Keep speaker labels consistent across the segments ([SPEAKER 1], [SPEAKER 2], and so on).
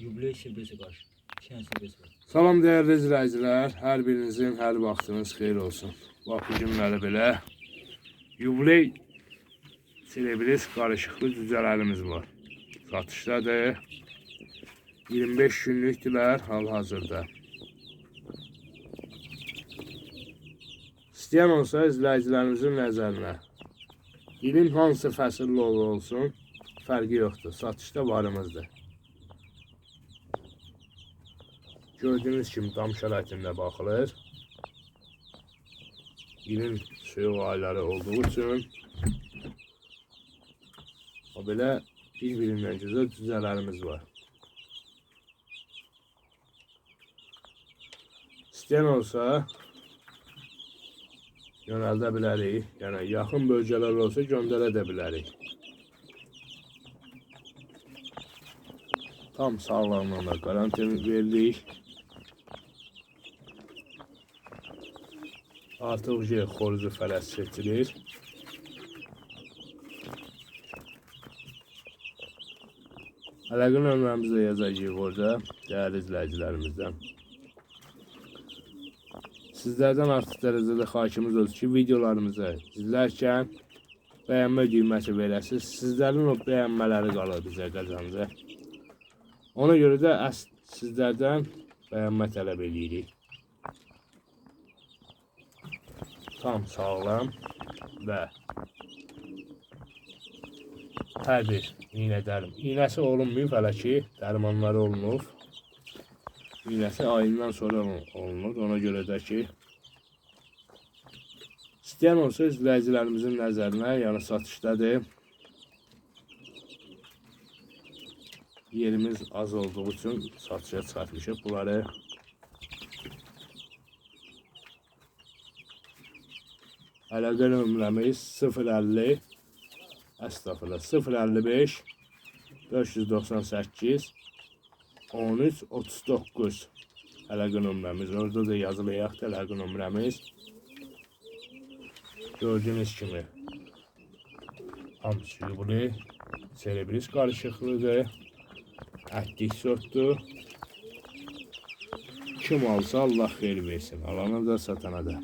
[SPEAKER 1] Yubiley şirkesi karşı. Şen şirkesi var.
[SPEAKER 2] Salam değerli izləyicilər, hər birinizin hər vaxtınız xeyir olsun. Bax bu günləri belə yubiley selebris qarışıqlı cücələrimiz var. Satışdadır. 25 günlükdülər hal-hazırda. İstəyən olsa izləyicilərimizin nəzərinə ilin hansı fəsilli olsun, fərqi yoxdur. Satışda varımızdır. Gördüğünüz kimi tam şəraitində baxılır. İlin soyuq ayları olduğu üçün o belə bir-birindən gözəl var. İstəyən olsa yönəldə bilərik. Yəni yaxın bölgələr olsa göndərə də bilərik. Tam sağlamlığına garanti veririk. Artıq J xoruzu fələs seçilir. Əlaqə nömrəmizi yazacağıq orada dəyərli izləyicilərimizdən. Sizlərdən artıq dərəcədə xahişimiz odur ki, videolarımızı izlərkən bəyənmə düyməsi verəsiniz. Sizlərin o bəyənmələri qalır bizə qazancı. Ona görə də sizlərdən bəyənmə tələb edirik. Tam sağlam və hər bir iynə dərim. İynəsi olunmayıb hələ ki, dərmanları olunub. İynəsi ayından sonra olunur. Ona görə də ki, istəyən olsa izləyicilərimizin nəzərinə, yəni satışdadır. Yerimiz az olduğu üçün satışa çıxartmışıq bunları. Əlaqə nömrəmiz 050 Estağfurullah 055 598 13 39 Əlaqə nömrəmiz. Orada da yazılı yaxdı əlaqə nömrəmiz. Gördüyünüz kimi hamısı yubilə serebris qarışıqlıdır. Ətlik sortdur. Kim alsa Allah xeyir versin. Alana da satana da.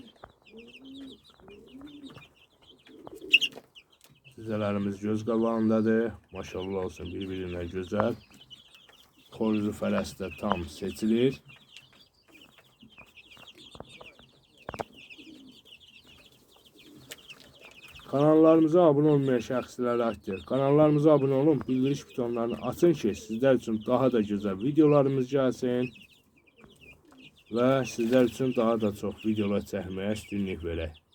[SPEAKER 2] Cüzələrimiz göz qabağındadır. Maşallah olsun bir-birinə gözəl. Xoruzu fələsdə tam seçilir. Kanallarımıza abunə olmayan şəxslərə aiddir. Kanallarımıza abunə olun, bildiriş butonlarını açın ki, sizlər üçün daha da gözəl videolarımız gəlsin və sizlər üçün daha da çox videolar çəkməyə üstünlük verək.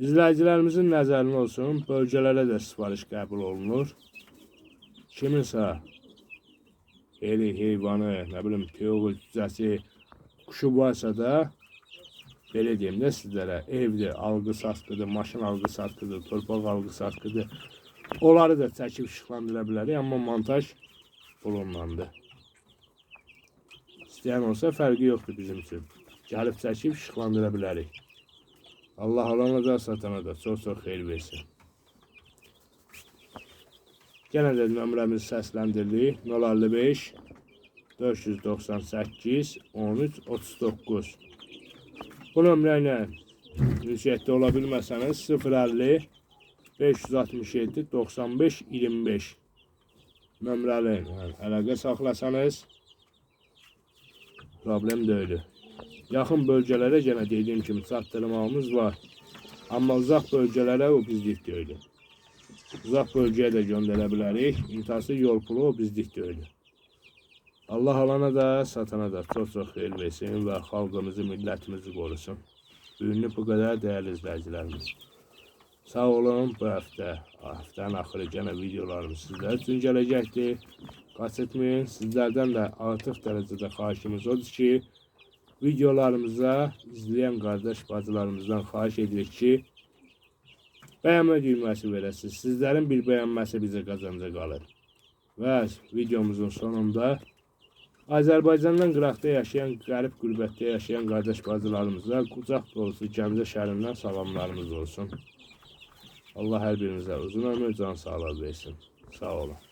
[SPEAKER 2] İzləyicilərimizin nəzərinə olsun, bölgələrə də sifariş qəbul olunur. Kiminsə eli, heyvanı, nə bilim, toyuğu, cücəsi, quşu varsa da belə deyim də sizlərə evdir, algı satqıdır, maşın algı satqıdır, torpaq algı satqıdır. Onları da çəkib işıqlandıra bilərik, amma montaj pulundandır. İstəyən olsa fərqi yoxdur bizim üçün. Gəlib çəkib işıqlandıra bilərik. Allah alana da satana da çox-çox xeyir versin. Yenə də nömrəmizi səsləndirdik. 055 498 13 39 Bu nömrə ilə ünsiyyətdə ola bilməsəniz 050 567 95 25 nömrəli əlaqə saxlasanız problem deyil. Yaxın bölgələrə yenə dediyim kimi çatdırmamız var. Amma uzaq bölgələrə o bizlik deyil. Uzaq bölgəyə də göndərə bilərik. İmtası yol pulu o bizlik deyil. Allah alana da, satana da çox-çox xeyir versin və xalqımızı, millətimizi qorusun. Ünlü bu qədər dəyərli izləyicilərimiz. Sağ olun bu həftə, həftənin axırı yenə videolarımız sizlər üçün gələcəkdir. Qaç etməyin. Sizlərdən də artıq dərəcədə xahişimiz odur ki, videolarımıza izleyen kardeş bacılarımızdan xahiş edirik ki, bəyənmə düyməsi verəsiniz. Sizlərin bir bəyənməsi bizə qazanca qalır. Və videomuzun sonunda Azərbaycandan qıraqda yaşayan, qərib qürbətdə yaşayan qardaş bacılarımıza qucaq dolusu Gəncə şəhərindən salamlarımız olsun. Allah hər birinizə uzun ömür, can sağlığı versin. Sağ olun.